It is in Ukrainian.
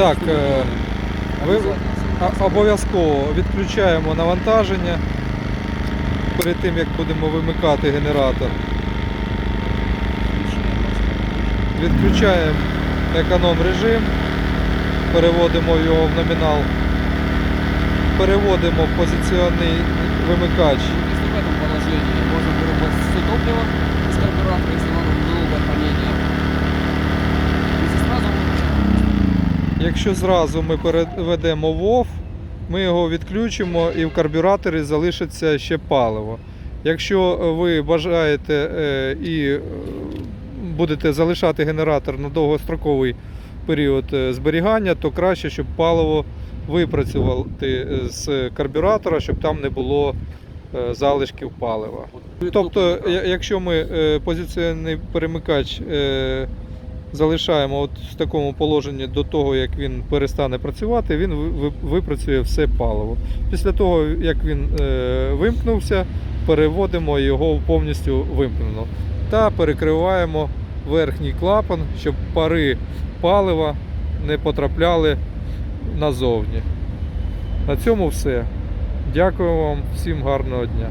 Так, е, обов'язково відключаємо навантаження перед тим, як будемо вимикати генератор. Відключаємо економ режим, переводимо його в номінал, переводимо позиціонний вимикач Якщо зразу ми переведемо ВОВ, ми його відключимо і в карбюраторі залишиться ще паливо. Якщо ви бажаєте е, і е, будете залишати генератор на довгостроковий період е, зберігання, то краще, щоб паливо випрацювати е, з карбюратора, щоб там не було е, залишків палива. Тобто, якщо ми е, позиційний перемикач е, залишаємо от в такому положенні до того, як він перестане працювати, він ви- ви- випрацює все паливо. Після того, як він е, вимкнувся, переводимо його повністю вимкнено та перекриваємо верхній клапан, щоб пари палива не потрапляли назовні. На цьому все. Дякую вам, всім гарного дня.